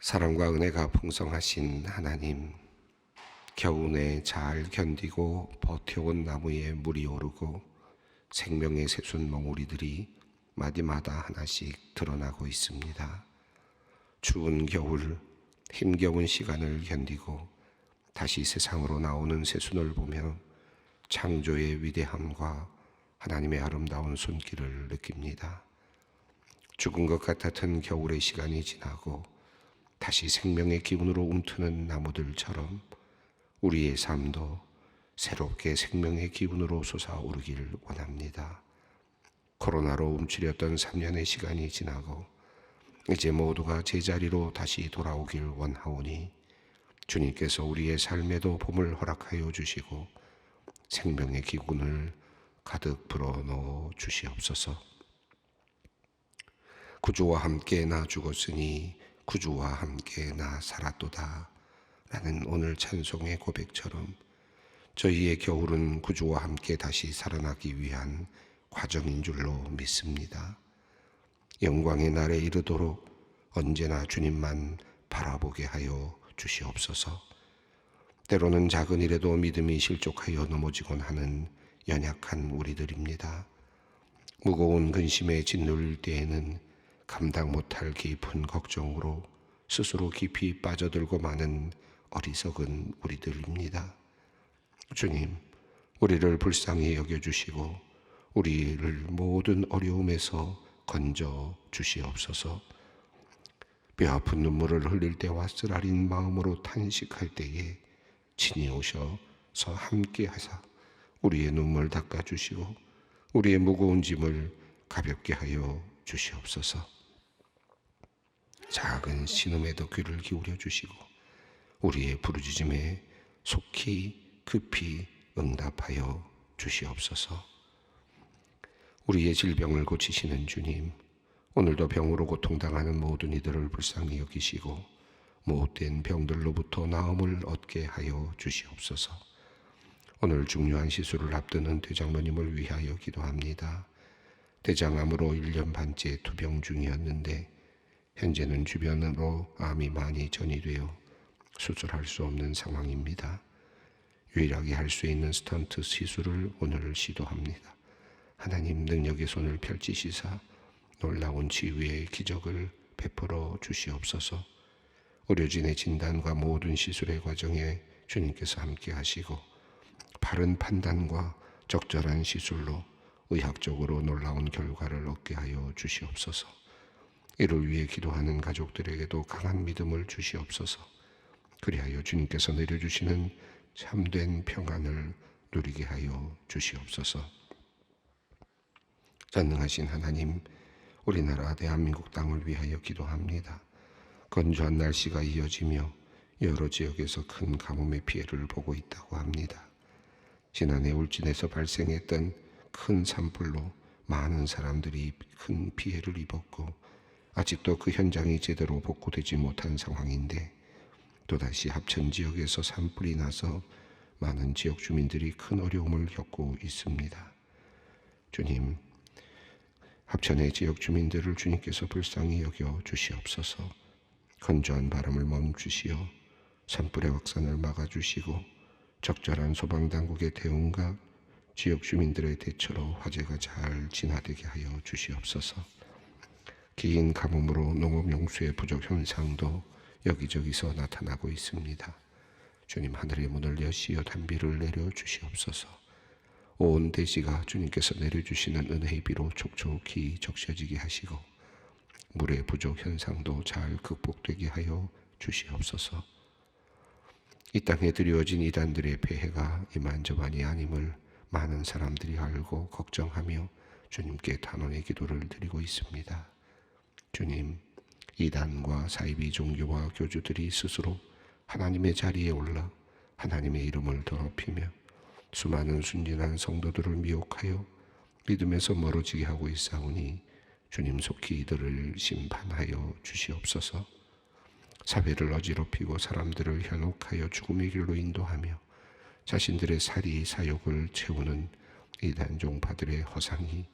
사랑과 은혜가 풍성하신 하나님, 겨우내 잘 견디고 버텨온 나무에 물이 오르고 생명의 새순 멍우리들이 마디마다 하나씩 드러나고 있습니다. 추운 겨울, 힘겨운 시간을 견디고 다시 세상으로 나오는 새순을 보며 창조의 위대함과 하나님의 아름다운 손길을 느낍니다. 죽은 것 같았던 겨울의 시간이 지나고 다시 생명의 기운으로 움트는 나무들처럼 우리의 삶도 새롭게 생명의 기운으로 솟아오르길 원합니다. 코로나로 움츠렸던 3년의 시간이 지나고 이제 모두가 제자리로 다시 돌아오길 원하오니 주님께서 우리의 삶에도 봄을 허락하여 주시고 생명의 기운을 가득 불어넣어 주시옵소서. 구주와 함께 나 죽었으니 구주와 함께 나 살았도다. 라는 오늘 찬송의 고백처럼 저희의 겨울은 구주와 함께 다시 살아나기 위한 과정인 줄로 믿습니다. 영광의 날에 이르도록 언제나 주님만 바라보게 하여 주시옵소서. 때로는 작은 일에도 믿음이 실족하여 넘어지곤 하는 연약한 우리들입니다. 무거운 근심에 짓눌릴 때에는 감당 못할 깊은 걱정으로 스스로 깊이 빠져들고 마는 어리석은 우리들입니다. 주님, 우리를 불쌍히 여겨주시고 우리를 모든 어려움에서 건져 주시옵소서. 뼈 아픈 눈물을 흘릴 때와 쓰라린 마음으로 탄식할 때에 친히 오셔서 함께 하사 우리의 눈물 닦아 주시고 우리의 무거운 짐을 가볍게 하여 주시옵소서. 작은 신음에도 귀를 기울여 주시고 우리의 부르짖음에 속히 급히 응답하여 주시옵소서. 우리의 질병을 고치시는 주님, 오늘도 병으로 고통당하는 모든 이들을 불쌍히 여기시고 못된 병들로부터 나음을 얻게 하여 주시옵소서. 오늘 중요한 시술을 앞두는 대장로님을 위하여 기도합니다. 대장암으로 1년 반째 투병 중이었는데 현재는 주변으로 암이 많이 전이되어 수술할 수 없는 상황입니다. 유일하게 할 수 있는 스턴트 시술을 오늘 시도합니다. 하나님 능력의 손을 펼치시사 놀라운 치유의 기적을 베풀어 주시옵소서. 의료진의 진단과 모든 시술의 과정에 주님께서 함께 하시고 바른 판단과 적절한 시술로 의학적으로 놀라운 결과를 얻게 하여 주시옵소서. 이를 위해 기도하는 가족들에게도 강한 믿음을 주시옵소서. 그리하여 주님께서 내려주시는 참된 평안을 누리게 하여 주시옵소서. 전능하신 하나님, 우리나라 대한민국 땅을 위하여 기도합니다. 건조한 날씨가 이어지며 여러 지역에서 큰 가뭄의 피해를 보고 있다고 합니다. 지난해 울진에서 발생했던 큰 산불로 많은 사람들이 큰 피해를 입었고 아직도 그 현장이 제대로 복구되지 못한 상황인데 또다시 합천 지역에서 산불이 나서 많은 지역 주민들이 큰 어려움을 겪고 있습니다. 주님, 합천의 지역 주민들을 주님께서 불쌍히 여겨 주시옵소서. 건조한 바람을 멈추시어 산불의 확산을 막아주시고 적절한 소방당국의 대응과 지역 주민들의 대처로 화재가 잘 진화되게 하여 주시옵소서. 긴 가뭄으로 농업 용수의 부족 현상도 여기저기서 나타나고 있습니다. 주님 하늘의 문을 여시어 단비를 내려 주시옵소서. 온 대지가 주님께서 내려주시는 은혜의 비로 촉촉히 적셔지게 하시고 물의 부족 현상도 잘 극복되게 하여 주시옵소서. 이 땅에 드리워진 이단들의 폐해가 이만저만이 아님을 많은 사람들이 알고 걱정하며 주님께 단원의 기도를 드리고 있습니다. 주님, 이단과 사이비 종교와 교주들이 스스로 하나님의 자리에 올라 하나님의 이름을 더럽히며 수많은 순진한 성도들을 미혹하여 믿음에서 멀어지게 하고 있사오니 주님 속히 이들을 심판하여 주시옵소서. 사회를 어지럽히고 사람들을 현혹하여 죽음의 길로 인도하며 자신들의 사리 사욕을 채우는 이단 종파들의 허상이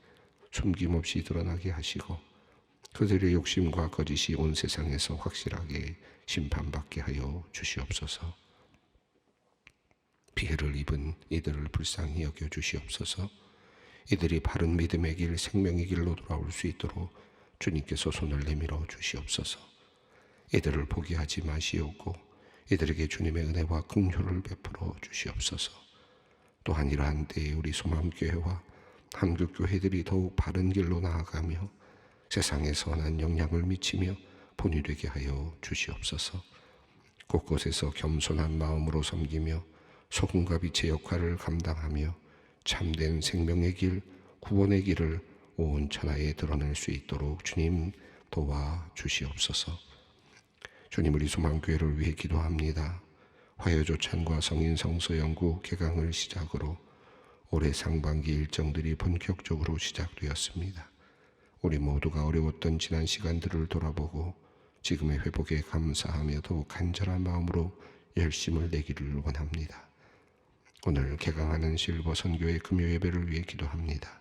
숨김없이 드러나게 하시고 그들의 욕심과 거짓이 온 세상에서 확실하게 심판받게 하여 주시옵소서. 피해를 입은 이들을 불쌍히 여겨 주시옵소서. 이들이 바른 믿음의 길, 생명의 길로 돌아올 수 있도록 주님께서 손을 내밀어 주시옵소서. 이들을 포기하지 마시옵고 이들에게 주님의 은혜와 긍휼을 베풀어 주시옵소서. 또한 이러한 때에 우리 소망교회와 한국교회들이 더욱 바른 길로 나아가며 세상에 선한 영향을 미치며 본이 되게 하여 주시옵소서. 곳곳에서 겸손한 마음으로 섬기며 소금과 빛의 역할을 감당하며 참된 생명의 길, 구원의 길을 온 천하에 드러낼 수 있도록 주님 도와 주시옵소서. 주님 우리 소망교회를 위해 기도합니다. 화요조찬과 성인 성서 연구 개강을 시작으로 올해 상반기 일정들이 본격적으로 시작되었습니다. 우리 모두가 어려웠던 지난 시간들을 돌아보고 지금의 회복에 감사하며 더욱 간절한 마음으로 열심을 내기를 원합니다. 오늘 개강하는 실버 선교의 금요 예배를 위해 기도합니다.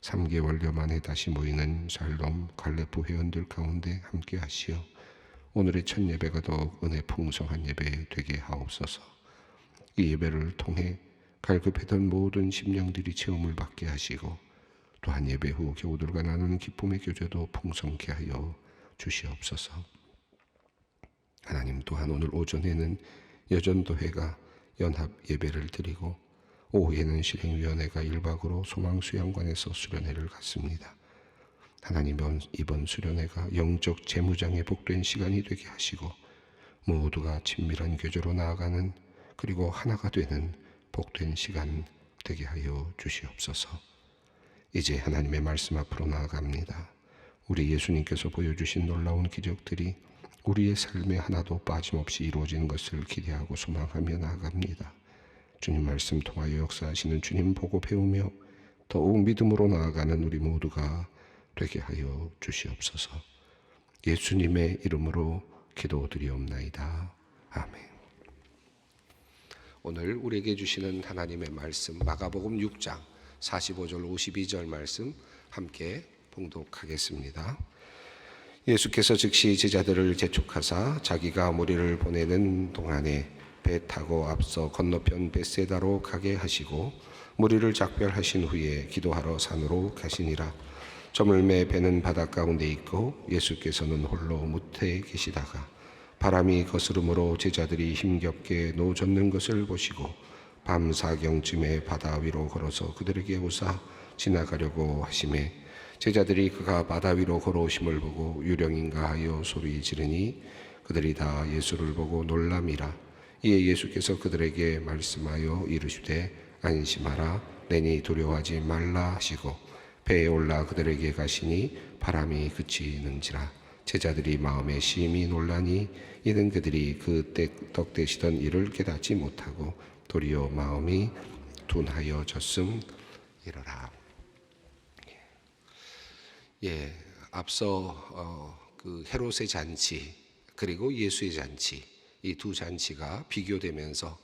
3개월여 만에 다시 모이는 샬롬 갈레포 회원들 가운데 함께 하시어 오늘의 첫 예배가 더욱 은혜 풍성한 예배 되게 하옵소서. 이 예배를 통해 갈급했던 모든 심령들이 체험을 받게 하시고 또한 예배 후 교우들과 나누는 기쁨의 교제도 풍성케 하여 주시옵소서. 하나님 또한 오늘 오전에는 여전도회가 연합 예배를 드리고 오후에는 실행위원회가 일박으로 소망수양관에서 수련회를 갖습니다. 하나님 이번 수련회가 영적 재무장에 복된 시간이 되게 하시고 모두가 친밀한 교제로 나아가는 그리고 하나가 되는 복된 시간 되게 하여 주시옵소서. 이제 하나님의 말씀 앞으로 나아갑니다. 우리 예수님께서 보여주신 놀라운 기적들이 우리의 삶에 하나도 빠짐없이 이루어지는 것을 기대하고 소망하며 나아갑니다. 주님 말씀 통하여 역사하시는 주님 보고 배우며 더욱 믿음으로 나아가는 우리 모두가 되게 하여 주시옵소서. 예수님의 이름으로 기도드리옵나이다. 아멘. 오늘 우리에게 주시는 하나님의 말씀 마가복음 6장 45절 52절 말씀 함께 봉독하겠습니다. 예수께서 즉시 제자들을 재촉하사 자기가 무리를 보내는 동안에 배 타고 앞서 건너편 베세다로 가게 하시고 무리를 작별하신 후에 기도하러 산으로 가시니라. 저물매 배는 바닷 가운데 있고 예수께서는 홀로 무태에 계시다가 바람이 거스름으로 제자들이 힘겹게 노젓는 것을 보시고 밤 사경쯤에 바다 위로 걸어서 그들에게 오사 지나가려고 하심에 제자들이 그가 바다 위로 걸어오심을 보고 유령인가 하여 소리 지르니 그들이 다 예수를 보고 놀람이라. 이에 예수께서 그들에게 말씀하여 이르시되 안심하라. 내니 두려워하지 말라 하시고 배에 올라 그들에게 가시니 바람이 그치는지라. 제자들이 마음에 심히 놀라니 이는 그들이 그떡 되시던 일을 깨닫지 못하고 도리어 마음이 둔하여졌음 이러라. 예, 앞서 어, 그 헤롯의 잔치 그리고 예수의 잔치 이 두 잔치가 비교되면서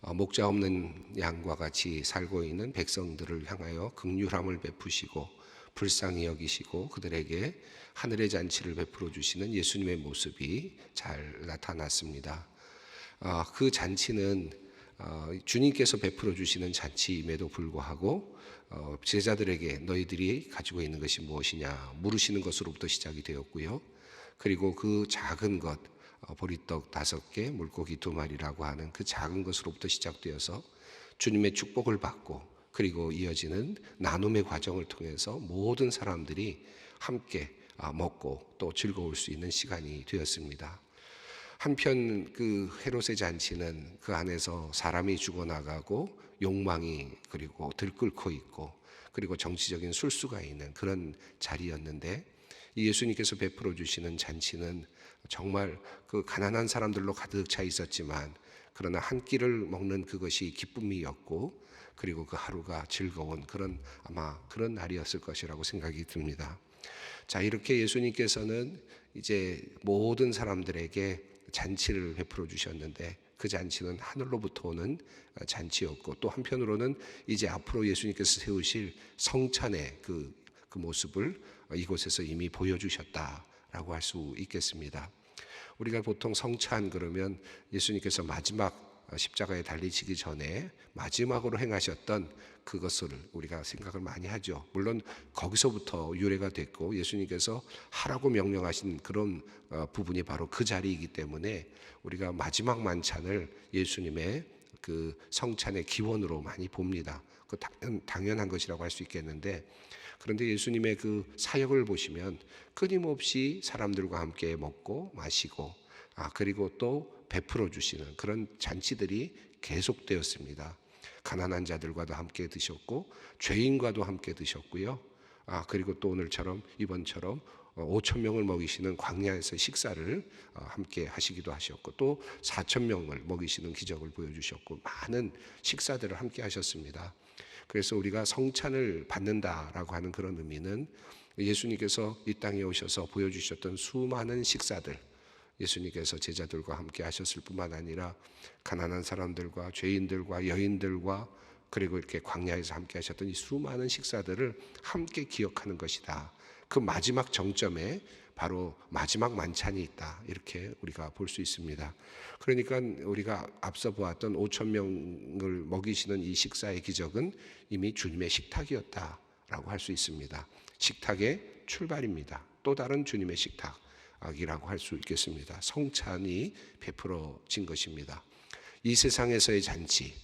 어, 목자 없는 양과 같이 살고 있는 백성들을 향하여 극률함을 베푸시고 불쌍히 여기시고 그들에게 하늘의 잔치를 베풀어 주시는 예수님의 모습이 잘 나타났습니다. 어, 그 잔치는 어, 주님께서 베풀어 주시는 잔치임에도 불구하고 어, 제자들에게 너희들이 가지고 있는 것이 무엇이냐 물으시는 것으로부터 시작이 되었고요. 그리고 그 작은 것 어, 보리떡 다섯 개, 물고기 두 마리라고 하는 그 작은 것으로부터 시작되어서 주님의 축복을 받고 그리고 이어지는 나눔의 과정을 통해서 모든 사람들이 함께 아, 먹고 또 즐거울 수 있는 시간이 되었습니다. 한편 그 헤롯의 잔치는 그 안에서 사람이 죽어나가고 욕망이 그리고 들끓고 있고 그리고 정치적인 술수가 있는 그런 자리였는데 예수님께서 베풀어 주시는 잔치는 정말 그 가난한 사람들로 가득 차 있었지만 그러나 한 끼를 먹는 그것이 기쁨이었고 그리고 그 하루가 즐거운 그런 아마 그런 날이었을 것이라고 생각이 듭니다. 자, 이렇게 예수님께서는 이제 모든 사람들에게 잔치를 베풀어 주셨는데 그 잔치는 하늘로부터 오는 잔치였고 또 한편으로는 이제 앞으로 예수님께서 세우실 성찬의 그, 그 모습을 이곳에서 이미 보여주셨다라고 할 수 있겠습니다. 우리가 보통 성찬 그러면 예수님께서 마지막 십자가에 달리시기 전에 마지막으로 행하셨던 그것을 우리가 생각을 많이 하죠. 물론 거기서부터 유래가 됐고 예수님께서 하라고 명령하신 그런 어, 부분이 바로 그 자리이기 때문에 우리가 마지막 만찬을 예수님의 그 성찬의 기원으로 많이 봅니다. 그 당연, 당연한 것이라고 할 수 있겠는데 그런데 예수님의 그 사역을 보시면 끊임없이 사람들과 함께 먹고 마시고 아 그리고 또 베풀어 주시는 그런 잔치들이 계속되었습니다. 가난한 자들과도 함께 드셨고 죄인과도 함께 드셨고요. 아 그리고 또 오늘처럼 이번처럼 5천 명을 먹이시는 광야에서 식사를 어, 함께 하시기도 하셨고 또 4천 명을 먹이시는 기적을 보여주셨고 많은 식사들을 함께 하셨습니다. 그래서 우리가 성찬을 받는다라고 하는 그런 의미는 예수님께서 이 땅에 오셔서 보여주셨던 수많은 식사들 예수님께서 제자들과 함께 하셨을 뿐만 아니라 가난한 사람들과 죄인들과 여인들과 그리고 이렇게 광야에서 함께 하셨던 이 수많은 식사들을 함께 기억하는 것이다. 그 마지막 정점에 바로 마지막 만찬이 있다. 이렇게 우리가 볼 수 있습니다. 그러니까 우리가 앞서 보았던 5천 명을 먹이시는 이 식사의 기적은 이미 주님의 식탁이었다라고 할 수 있습니다. 식탁의 출발입니다. 또 다른 주님의 식탁 이라고 할 수 있겠습니다. 성찬이 베풀어진 것입니다. 이 세상에서의 잔치,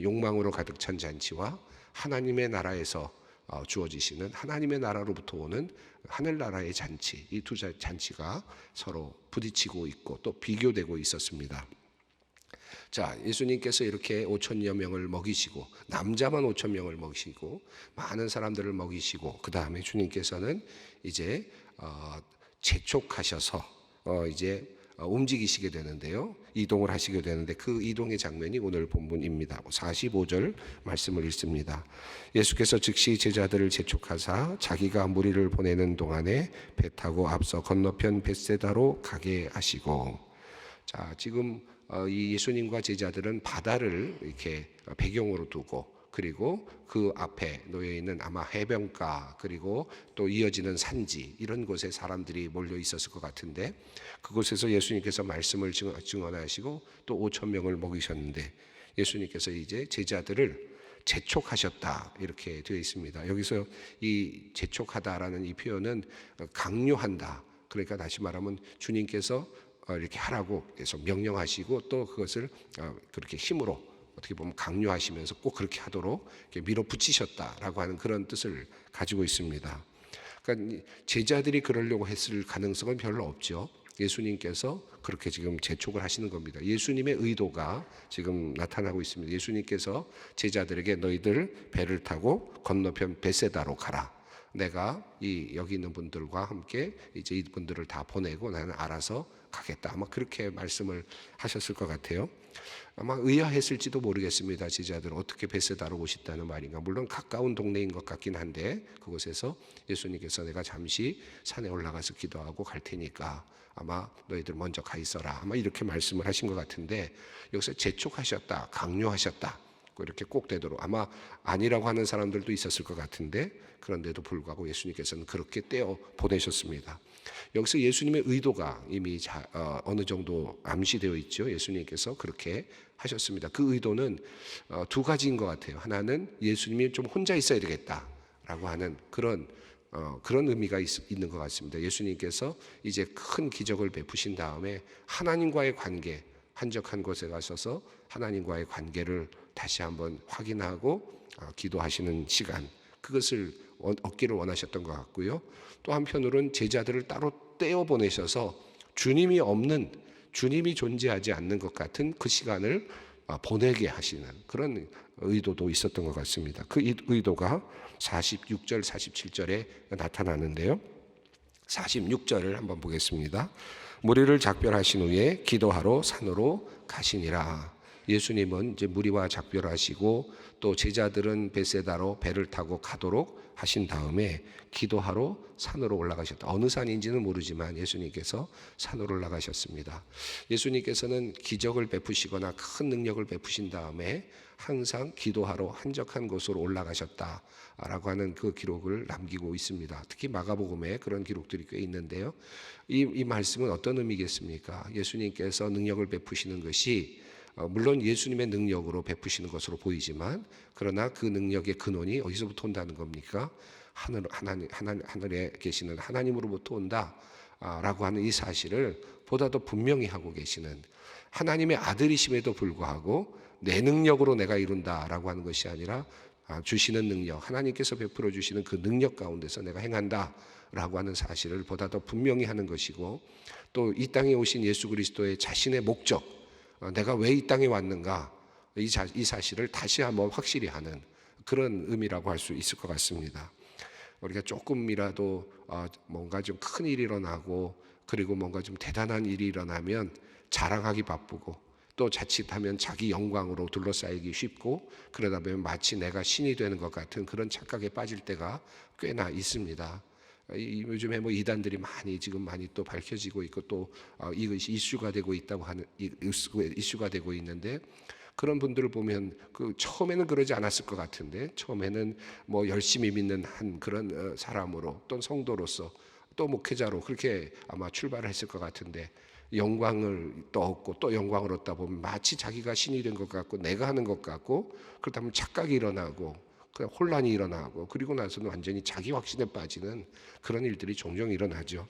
욕망으로 가득 찬 잔치와 하나님의 나라에서 어, 주어지시는 하나님의 나라로부터 오는 하늘나라의 잔치 이 두 잔치가 서로 부딪히고 있고 또 비교되고 있었습니다. 자, 예수님께서 이렇게 5천여 명을 먹이시고 남자만 5천 명을 먹이시고 많은 사람들을 먹이시고 그 다음에 주님께서는 이제 어, 재촉하셔서 어, 이제 어, 움직이시게 되는데요. 이동을 하시게 되는데 그 이동의 장면이 오늘 본문입니다. 45절 말씀을 읽습니다. 예수께서 즉시 제자들을 재촉하사 자기가 무리를 보내는 동안에 배 타고 앞서 건너편 벳세다로 가게 하시고 자, 지금 어, 이 예수님과 제자들은 바다를 이렇게 배경으로 두고 그리고 그 앞에 놓여 있는 아마 해변가 그리고 또 이어지는 산지 이런 곳에 사람들이 몰려 있었을 것 같은데 그곳에서 예수님께서 말씀을 증언하시고 또 5천 명을 먹이셨는데 예수님께서 이제 제자들을 재촉하셨다 이렇게 되어 있습니다. 여기서 이 재촉하다라는 이 표현은 강요한다. 그러니까 다시 말하면 주님께서 이렇게 하라고 계속 명령하시고 또 그것을 그렇게 힘으로 어떻게 보면 강요하시면서 꼭 그렇게 하도록 밀어붙이셨다라고 하는 그런 뜻을 가지고 있습니다. 그러니까 제자들이 그러려고 했을 가능성은 별로 없죠. 예수님께서 그렇게 지금 재촉을 하시는 겁니다. 예수님의 의도가 지금 나타나고 있습니다. 예수님께서 제자들에게 너희들 배를 타고 건너편 베세다로 가라. 내가 이 여기 있는 분들과 함께 이제 이분들을 다 보내고 나는 알아서 가겠다. 아마 그렇게 말씀을 하셨을 것 같아요. 아마 의아했을지도 모르겠습니다. 제자들 어떻게 베세다로 오셨다는 말인가. 물론 가까운 동네인 것 같긴 한데 그곳에서 예수님께서 내가 잠시 산에 올라가서 기도하고 갈 테니까 아마 너희들 먼저 가 있어라. 아마 이렇게 말씀을 하신 것 같은데 여기서 재촉하셨다, 강요하셨다. 이렇게 꼭 되도록 아마 아니라고 하는 사람들도 있었을 것 같은데 그런데도 불구하고 예수님께서는 그렇게 떼어 보내셨습니다. 여기서 예수님의 의도가 이미 자, 어, 느 정도 암시되어 있죠. 예수님께서 그렇게 하셨습니다. 그 의도는 어, 두 가지인 것 같아요. 하나는 예수님이 좀 혼자 있어야 되겠다라고 하는 그런 어, 그런 의미가 있, 있는 것 같습니다. 예수님께서 이제 큰 기적을 베푸신 다음에 하나님과의 관계, 한적한 곳에 가셔서 하나님과의 관계를 다시 한번 확인하고 어, 기도하시는 시간, 그것을 얻기를 원하셨던 것 같고요. 또 한편으로는 제자들을 따로 떼어 보내셔서 주님이 없는 주님이 존재하지 않는 것 같은 그 시간을 어, 보내게 하시는 그런 의도도 있었던 것 같습니다. 그 의도가 46절, 47절에 나타나는데요. 46절을 한번 보겠습니다. 무리를 작별하신 후에 기도하러 산으로 가시니라. 예수님은 이제 무리와 작별하시고 또 제자들은 베세다로 배를 타고 가도록 하신 다음에 기도하러 산으로 올라가셨다. 어느 산인지는 모르지만 예수님께서 산으로 올라가셨습니다. 예수님께서는 기적을 베푸시거나 큰 능력을 베푸신 다음에 항상 기도하러 한적한 곳으로 올라가셨다라고 하는 그 기록을 남기고 있습니다. 특히 마가복음에 그런 기록들이 꽤 있는데요. 이, 이 말씀은 어떤 의미겠습니까? 예수님께서 능력을 베푸시는 것이 어, 물론 예수님의 능력으로 베푸시는 것으로 보이지만 그러나 그 능력의 근원이 어디서부터 온다는 겁니까? 하늘 하나님 하나님 하늘에 계시는 하나님으로부터 온다라고 하는 이 사실을 보다 더 분명히 하고 계시는 하나님의 아들이심에도 불구하고 내 능력으로 내가 이룬다라고 하는 것이 아니라 아, 주시는 능력 하나님께서 베풀어 주시는 그 능력 가운데서 내가 행한다라고 하는 사실을 보다 더 분명히 하는 것이고 또 이 땅에 오신 예수 그리스도의 자신의 목적 어, 내가 왜 이 땅에 왔는가 이, 자, 이 사실을 다시 한번 확실히 하는 그런 의미라고 할 수 있을 것 같습니다. 우리가 조금이라도 어, 뭔가 좀 큰 일이 일어나고 그리고 뭔가 좀 대단한 일이 일어나면 자랑하기 바쁘고 또 자칫하면 자기 영광으로 둘러싸이기 쉽고 그러다 보면 마치 내가 신이 되는 것 같은 그런 착각에 빠질 때가 꽤나 있습니다. 이- 요즘에 뭐 이단들이 많이 지금 많이 또 밝혀지고 있고 또 어, 이것이 이슈가 되고 있다고 하는 이슈가 되고 있는데 그런 분들을 보면 그 처음에는 그러지 않았을 것 같은데 처음에는 뭐 열심히 믿는 한 그런 어, 사람으로 또는 성도로서 또 목회자로 그렇게 아마 출발을 했을 것 같은데 영광을 또 얻고 또 영광을 얻다 보면 마치 자기가 신이 된 것 같고 내가 하는 것 같고 그렇다면 착각이 일어나고 그냥 혼란이 일어나고 그리고 나서는 완전히 자기 확신에 빠지는 그런 일들이 종종 일어나죠.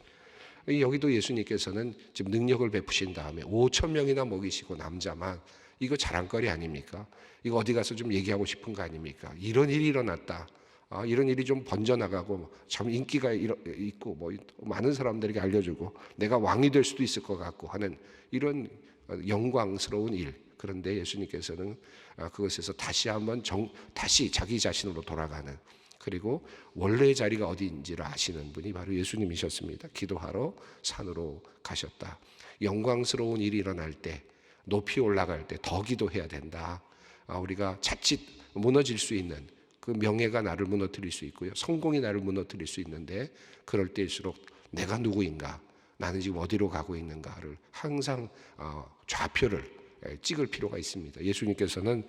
여기도 예수님께서는 지금 능력을 베푸신 다음에 5천 명이나 먹이시고 남자만 이거 자랑거리 아닙니까? 이거 어디 가서 좀 얘기하고 싶은 거 아닙니까? 이런 일이 일어났다. 아, 이런 일이 좀 번져나가고 참 인기가 있고 뭐 많은 사람들에게 알려주고 내가 왕이 될 수도 있을 것 같고 하는 이런 어, 영광스러운 일. 그런데 예수님께서는 아, 그것에서 다시 한번 정, 다시 자기 자신으로 돌아가는 그리고 원래의 자리가 어디인지를 아시는 분이 바로 예수님이셨습니다. 기도하러 산으로 가셨다. 영광스러운 일이 일어날 때 높이 올라갈 때 더 기도해야 된다. 아, 우리가 자칫 무너질 수 있는 그 명예가 나를 무너뜨릴 수 있고요. 성공이 나를 무너뜨릴 수 있는데 그럴 때일수록 내가 누구인가? 나는 지금 어디로 가고 있는가를 항상 어, 좌표를 예, 찍을 필요가 있습니다. 예수님께서는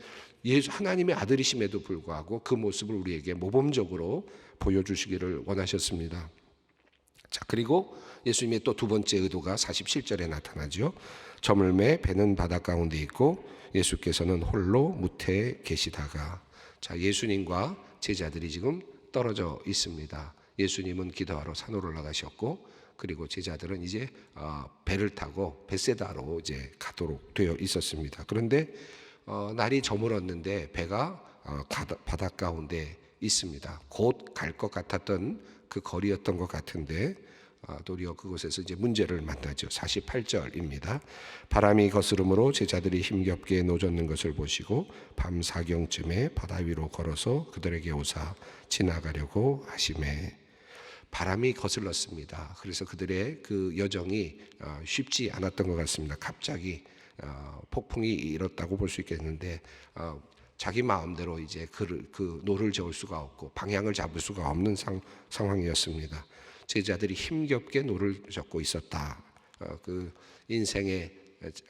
예수 하나님의 아들이심에도 불구하고 그 모습을 우리에게 모범적으로 보여주시기를 원하셨습니다. 자, 그리고 예수님의 또 두 번째 의도가 47절에 나타나죠. 저물매 배는 바다 가운데 있고 예수께서는 홀로 무태에 계시다가 자, 예수님과 제자들이 지금 떨어져 있습니다. 예수님은 기도하러 산으로 올라가셨고 그리고 제자들은 이제 어, 배를 타고 베세다로 이제 가도록 되어 있었습니다. 그런데 어, 날이 저물었는데 배가 어, 바다 가운데 있습니다. 곧 갈 것 같았던 그 거리였던 것 같은데 아, 도리어 그곳에서 이제 문제를 만나죠. 48절입니다. 바람이 거스름으로 제자들이 힘겹게 노젓는 것을 보시고 밤 사경쯤에 바다 위로 걸어서 그들에게 오사 지나가려고 하심에 바람이 거슬렀습니다. 그래서 그들의 그 여정이 어, 쉽지 않았던 것 같습니다. 갑자기 어, 폭풍이 일었다고 볼 수 있겠는데 어, 자기 마음대로 이제 그, 그 노를 저을 수가 없고 방향을 잡을 수가 없는 상, 상황이었습니다. 제자들이 힘겹게 노를 젓고 있었다. 어, 그 인생의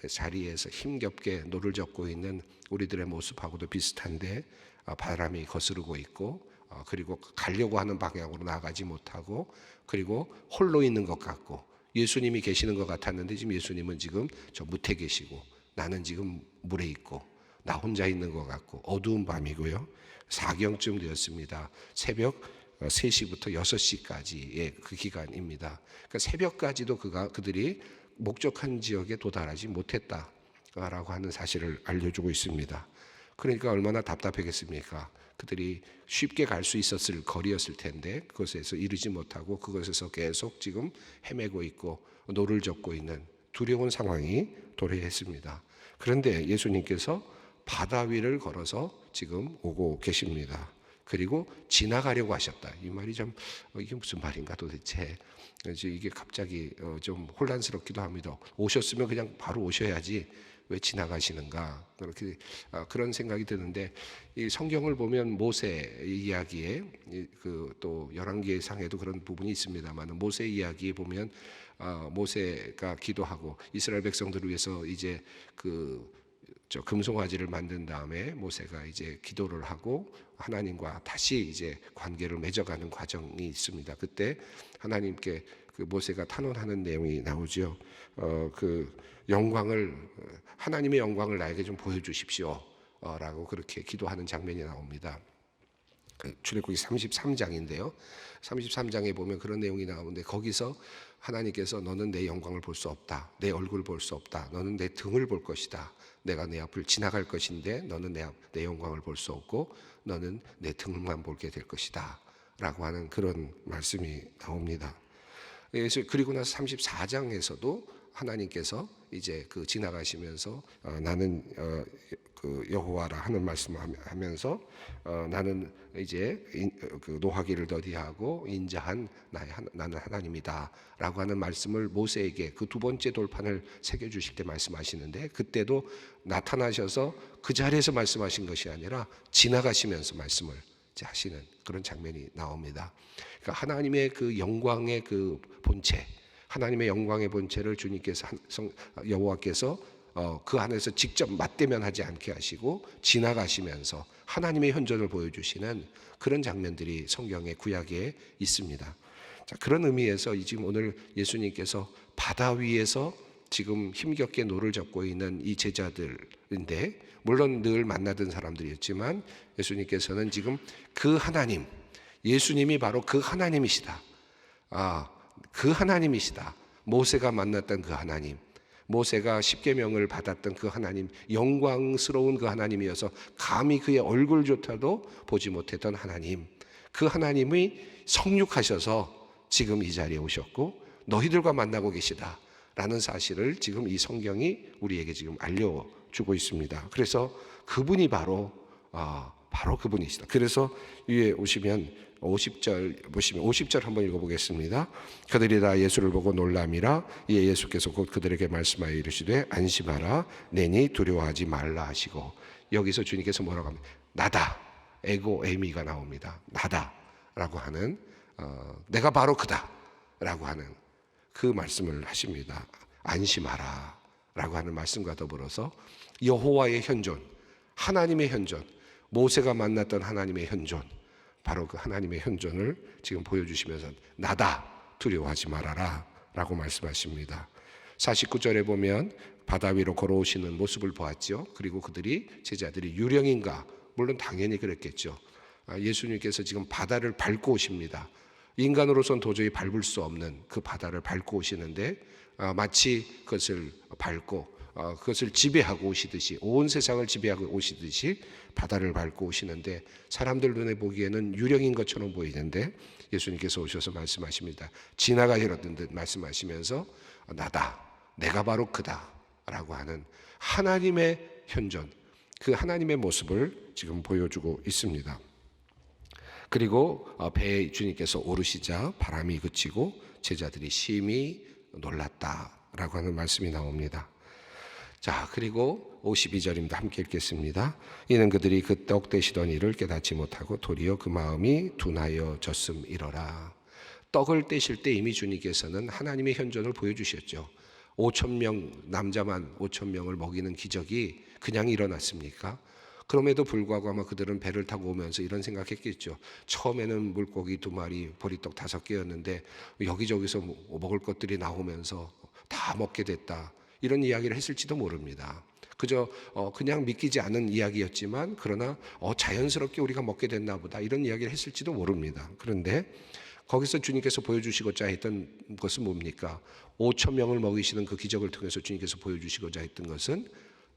자리에서 힘겹게 노를 젓고 있는 우리들의 모습하고도 비슷한데 어, 바람이 거스르고 있고 어, 그리고 가려고 하는 방향으로 나가지 못하고 그리고 홀로 있는 것 같고 예수님이 계시는 것 같았는데 지금 예수님은 지금 저 무태 계시고 나는 지금 물에 있고 나 혼자 있는 것 같고 어두운 밤이고요. 사경쯤 되었습니다. 새벽 3시부터 6시까지의 그 기간입니다. 그러니까 새벽까지도 그가 그들이 목적한 지역에 도달하지 못했다라고 하는 사실을 알려주고 있습니다. 그러니까 얼마나 답답했겠습니까? 그들이 쉽게 갈 수 있었을 거리였을 텐데 그것에서 이르지 못하고 그것에서 계속 지금 헤매고 있고 노를 젓고 있는 두려운 상황이 도래했습니다. 그런데 예수님께서 바다 위를 걸어서 지금 오고 계십니다. 그리고 지나가려고 하셨다. 이 말이 좀 어, 이게 무슨 말인가 도대체. 그래서 이게 갑자기 어, 좀 혼란스럽기도 합니다. 오셨으면 그냥 바로 오셔야지 왜 지나가시는가 그렇게 아, 그런 생각이 드는데 이 성경을 보면 모세 이야기에 그 또 열왕기 상에도 그런 부분이 있습니다만 모세 이야기에 보면 아, 모세가 기도하고 이스라엘 백성들을 위해서 이제 그 저 금송아지를 만든 다음에 모세가 이제 기도를 하고 하나님과 다시 이제 관계를 맺어가는 과정이 있습니다. 그때 하나님께 그 모세가 탄원하는 내용이 나오죠. 어, 그 영광을 하나님의 영광을 나에게 좀 보여주십시오라고 그렇게 기도하는 장면이 나옵니다. 그 출애굽기 33장인데요. 33장에 보면 그런 내용이 나오는데 거기서 하나님께서 너는 내 영광을 볼 수 없다. 내 얼굴을 볼 수 없다. 너는 내 등을 볼 것이다. 내가 내 앞을 지나갈 것인데 너는 내, 앞, 내 영광을 볼 수 없고 너는 내 등만 보게 될 것이다. 라고 하는 그런 말씀이 나옵니다. 그래서 그리고 나서 34장에서도 하나님께서 이제 그 지나가시면서 어, 나는 어, 그 여호와라 하는 말씀하면서 어, 나는 이제 인, 그 노하기를 더디하고 인자한 나의 하, 나는 하나님이다라고 하는 말씀을 모세에게 그 두 번째 돌판을 새겨 주실 때 말씀하시는데 그때도 나타나셔서 그 자리에서 말씀하신 것이 아니라 지나가시면서 말씀을 하시는 그런 장면이 나옵니다. 그러니까 하나님의 그 영광의 그 본체 하나님의 영광의 본체를 주님께서 성, 여호와께서 어, 그 안에서 직접 맞대면하지 않게 하시고 지나가시면서 하나님의 현존을 보여주시는 그런 장면들이 성경의 구약에 있습니다. 자, 그런 의미에서 지금 오늘 예수님께서 바다 위에서 지금 힘겹게 노를 젓고 있는 이 제자들인데 물론 늘 만나던 사람들이었지만 예수님께서는 지금 그 하나님 예수님이 바로 그 하나님이시다. 아, 그 하나님이시다. 모세가 만났던 그 하나님. 모세가 십계명을 받았던 그 하나님, 영광스러운 그 하나님이어서 감히 그의 얼굴조차도 보지 못했던 하나님. 그 하나님이 성육하셔서 지금 이 자리에 오셨고 너희들과 만나고 계시다. 라는 사실을 지금 이 성경이 우리에게 지금 알려주고 있습니다. 그래서 그분이 바로 아, 바로 그분이시다. 그래서 위에 오시면 50절 보시면 50절 한번 읽어보겠습니다. 그들이 다 예수를 보고 놀람이라 이에 예수께서 곧 그들에게 말씀하여 이르시되 안심하라. 내니 두려워하지 말라 하시고. 여기서 주님께서 뭐라고 하면 나다. 에고 에미가 나옵니다. 나다라고 하는 어, 내가 바로 그다라고 하는 그 말씀을 하십니다. 안심하라라고 하는 말씀과 더불어서 여호와의 현존 하나님의 현존 모세가 만났던 하나님의 현존 바로 그 하나님의 현존을 지금 보여주시면서 나다 두려워하지 말아라 라고 말씀하십니다. 49절에 보면 바다 위로 걸어오시는 모습을 보았죠. 그리고 그들이 제자들이 유령인가? 물론 당연히 그랬겠죠. 아, 예수님께서 지금 바다를 밟고 오십니다. 인간으로선 도저히 밟을 수 없는 그 바다를 밟고 오시는데 아, 마치 그것을 밟고 어, 그것을 지배하고 오시듯이 온 세상을 지배하고 오시듯이 바다를 밟고 오시는데 사람들 눈에 보기에는 유령인 것처럼 보이는데 예수님께서 오셔서 말씀하십니다. 지나가시라던 듯 말씀하시면서 나다. 내가 바로 그다라고 하는 하나님의 현존 그 하나님의 모습을 지금 보여주고 있습니다. 그리고 어, 배에 주님께서 오르시자 바람이 그치고 제자들이 심히 놀랐다라고 하는 말씀이 나옵니다. 자, 그리고 52절입니다. 함께 읽겠습니다. 이는 그들이 그떡 대시던 일을 깨닫지 못하고 도리어 그 마음이 둔하여 졌음 이러라. 떡을 떼실 때 이미 주님께서는 하나님의 현존을 보여주셨죠. 5천 명 남자만 5천 명을 먹이는 기적이 그냥 일어났습니까? 그럼에도 불구하고 아마 그들은 배를 타고 오면서 이런 생각했겠죠. 처음에는 물고기 두 마리, 보리떡 다섯 개였는데 여기저기서 먹을 것들이 나오면서 다 먹게 됐다. 이런 이야기를 했을지도 모릅니다. 그저 어 그냥 믿기지 않은 이야기였지만 그러나 어 자연스럽게 우리가 먹게 됐나 보다 이런 이야기를 했을지도 모릅니다. 그런데 거기서 주님께서 보여주시고자 했던 것은 뭡니까? 5천 명을 먹이시는 그 기적을 통해서 주님께서 보여주시고자 했던 것은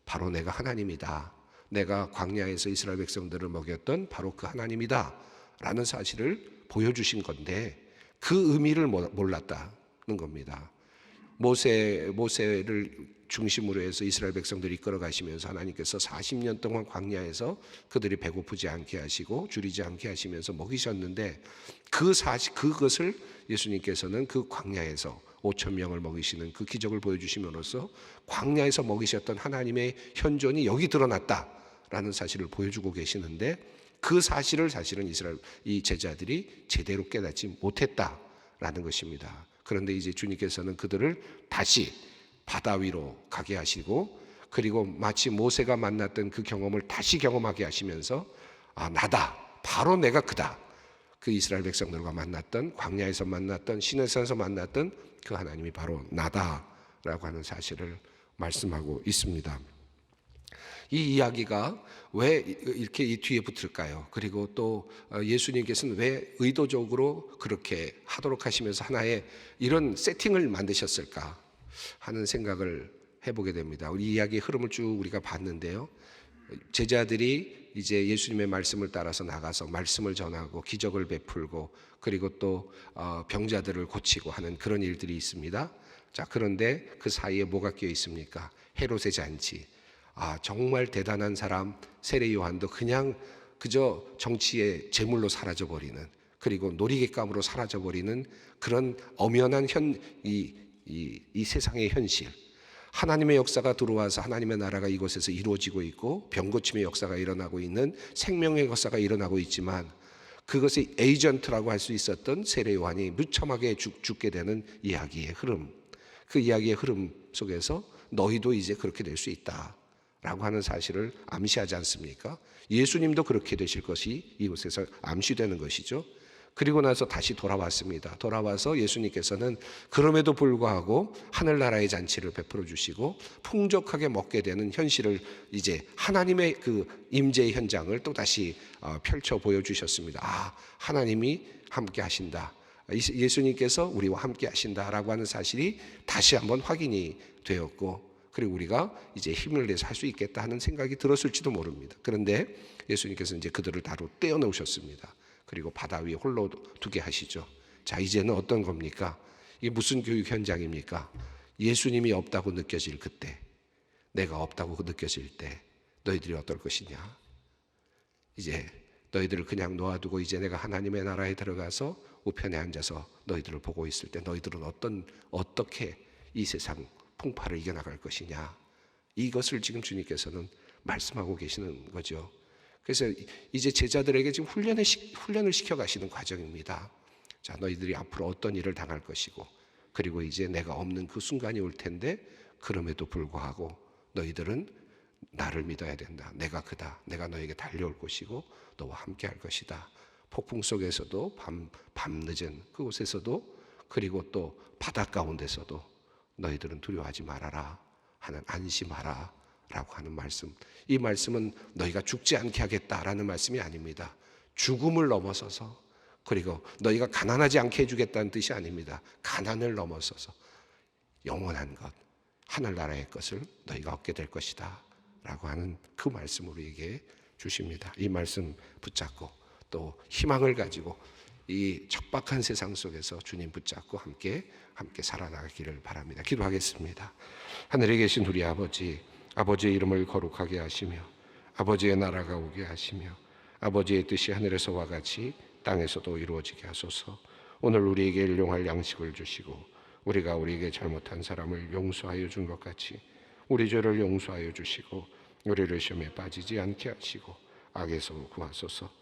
바로 내가 하나님이다. 내가 광야에서 이스라엘 백성들을 먹였던 바로 그 하나님이다. 라는 사실을 보여주신 건데 그 의미를 몰랐다는 겁니다. 모세 모세를 중심으로 해서 이스라엘 백성들이 이끌어 가시면서 하나님께서 40년 동안 광야에서 그들이 배고프지 않게 하시고 줄이지 않게 하시면서 먹이셨는데 그 사실 그것을 예수님께서는 그 광야에서 5천 명을 먹이시는 그 기적을 보여주심으로써 광야에서 먹이셨던 하나님의 현존이 여기 드러났다라는 사실을 보여주고 계시는데 그 사실을 사실은 이스라엘 이 제자들이 제대로 깨닫지 못했다라는 것입니다. 그런데 이제 주님께서는 그들을 다시 바다 위로 가게 하시고 그리고 마치 모세가 만났던 그 경험을 다시 경험하게 하시면서 아 나다 바로 내가 그다 그 이스라엘 백성들과 만났던 광야에서 만났던 시내산에서 만났던 그 하나님이 바로 나다라고 하는 사실을 말씀하고 있습니다. 이 이야기가 왜 이렇게 이 뒤에 붙을까요? 그리고 또 어, 예수님께서는 왜 의도적으로 그렇게 하도록 하시면서 하나의 이런 세팅을 만드셨을까 하는 생각을 해보게 됩니다. 우리 이야기의 흐름을 쭉 우리가 봤는데요. 제자들이 이제 예수님의 말씀을 따라서 나가서 말씀을 전하고 기적을 베풀고 그리고 또 어, 병자들을 고치고 하는 그런 일들이 있습니다. 자 그런데 그 사이에 뭐가 끼어 있습니까? 헤롯의 잔치. 아 정말 대단한 사람 세례 요한도 그냥 그저 정치의 제물로 사라져 버리는 그리고 놀이객감으로 사라져 버리는 그런 엄연한 현 이 이, 이 세상의 현실. 하나님의 역사가 들어와서 하나님의 나라가 이곳에서 이루어지고 있고 병고침의 역사가 일어나고 있는 생명의 역사가 일어나고 있지만 그것의 에이전트라고 할 수 있었던 세례 요한이 무참하게 죽, 죽게 되는 이야기의 흐름. 그 이야기의 흐름 속에서 너희도 이제 그렇게 될 수 있다 라고 하는 사실을 암시하지 않습니까? 예수님도 그렇게 되실 것이 이곳에서 암시되는 것이죠. 그리고 나서 다시 돌아왔습니다. 돌아와서 예수님께서는 그럼에도 불구하고 하늘나라의 잔치를 베풀어 주시고 풍족하게 먹게 되는 현실을 이제 하나님의 그 임재의 현장을 또 다시 어, 펼쳐 보여 주셨습니다. 아, 하나님이 함께 하신다. 예수님께서 우리와 함께 하신다라고 하는 사실이 다시 한번 확인이 되었고 그리고 우리가 이제 힘을 내서 할 수 있겠다 하는 생각이 들었을지도 모릅니다. 그런데 예수님께서 이제 그들을 다로 떼어놓으셨습니다. 그리고 바다 위에 홀로 두게 하시죠. 자, 이제는 어떤 겁니까? 이게 무슨 교육 현장입니까? 예수님이 없다고 느껴질 그때, 내가 없다고 느껴질 때, 너희들이 어떨 것이냐? 이제 너희들을 그냥 놓아두고 이제 내가 하나님의 나라에 들어가서 우편에 앉아서 너희들을 보고 있을 때 너희들은 어떤 어떻게 이 세상 풍파를 이겨나갈 것이냐? 이것을 지금 주님께서는 말씀하고 계시는 거죠. 그래서 이제 제자들에게 지금 훈련을, 훈련을 시켜 가시는 과정입니다. 자, 너희들이 앞으로 어떤 일을 당할 것이고, 그리고 이제 내가 없는 그 순간이 올 텐데, 그럼에도 불구하고 너희들은 나를 믿어야 된다. 내가 그다. 내가 너에게 달려올 것이고, 너와 함께 할 것이다. 폭풍 속에서도 밤, 밤 늦은 그곳에서도, 그리고 또 바다 가운데서도 너희들은 두려워하지 말아라. 하는 안심하라. 라고 하는 말씀. 이 말씀은 너희가 죽지 않게 하겠다라는 말씀이 아닙니다. 죽음을 넘어서서 그리고 너희가 가난하지 않게 해주겠다는 뜻이 아닙니다. 가난을 넘어서서 영원한 것, 하늘나라의 것을 너희가 얻게 될 것이다. 라고 하는 그 말씀으로 얘기해 주십니다. 이 말씀 붙잡고 또 희망을 가지고 이 척박한 세상 속에서 주님 붙잡고 함께 함께 살아나가기를 바랍니다. 기도하겠습니다. 하늘에 계신 우리 아버지 아버지의 이름을 거룩하게 하시며 아버지의 나라가 오게 하시며 아버지의 뜻이 하늘에서와 같이 땅에서도 이루어지게 하소서. 오늘 우리에게 일용할 양식을 주시고 우리가 우리에게 잘못한 사람을 용서하여 준 것 같이 우리 죄를 용서하여 주시고 우리를 시험에 빠지지 않게 하시고 악에서 구하소서.